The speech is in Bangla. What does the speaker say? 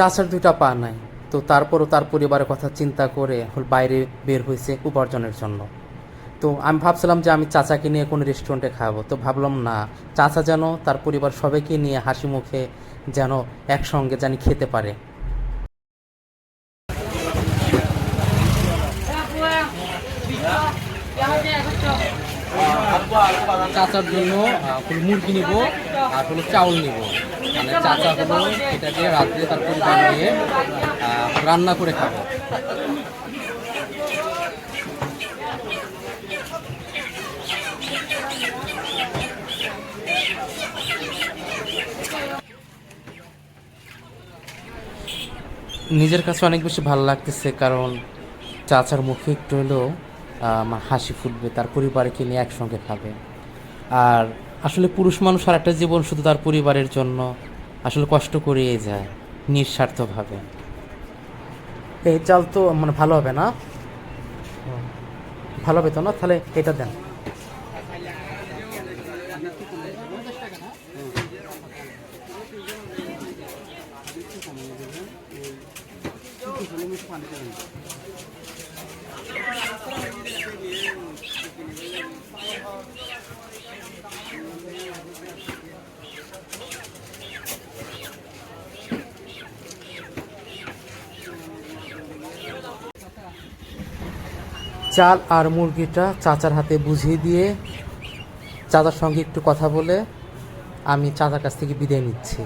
চাচার দুইটা পা নাই। তো তারপরও তার পরিবারের কথা চিন্তা করে বাইরে বের হয়েছে উপার্জনের জন্য। তো আমি ভাবছিলাম যে আমি চাচাকে নিয়ে কোনো রেস্টুরেন্টে খাব। তো ভাবলাম না, চাচা যেন তার পরিবার সবাইকে নিয়ে হাসি মুখে যেন একসঙ্গে জানি খেতে পারে। চাচার জন্য হলো মুরগি নিব, আর হলো চাউল নিব। মানে চাচা হলো এটাকে রাত্রে তার পরিবার নিয়ে রান্না করে খাবে। নিজের কাছে অনেক বেশি ভালো লাগতেছে, কারণ চাচার মুখে একটু হলেও আমার হাসি ফুটবে, তার পরিবারকে নিয়ে একসঙ্গে খাবে। আর আসলে পুরুষ মানুষ আর একটা জীবন শুধু তার পরিবারের জন্য আসলে কষ্ট করিয়ে যায়, নিঃস্বার্থভাবে। এই চাল তো মানে ভালো হবে না? ভালো হবে তো না? তাহলে এটা দেন। চাল আর মুরগিটা চাচার হাতে বুঝিয়ে দিয়ে চাচার সঙ্গে একটু কথা বলে আমি চাচার কাছ থেকে বিদায় নিচ্ছি।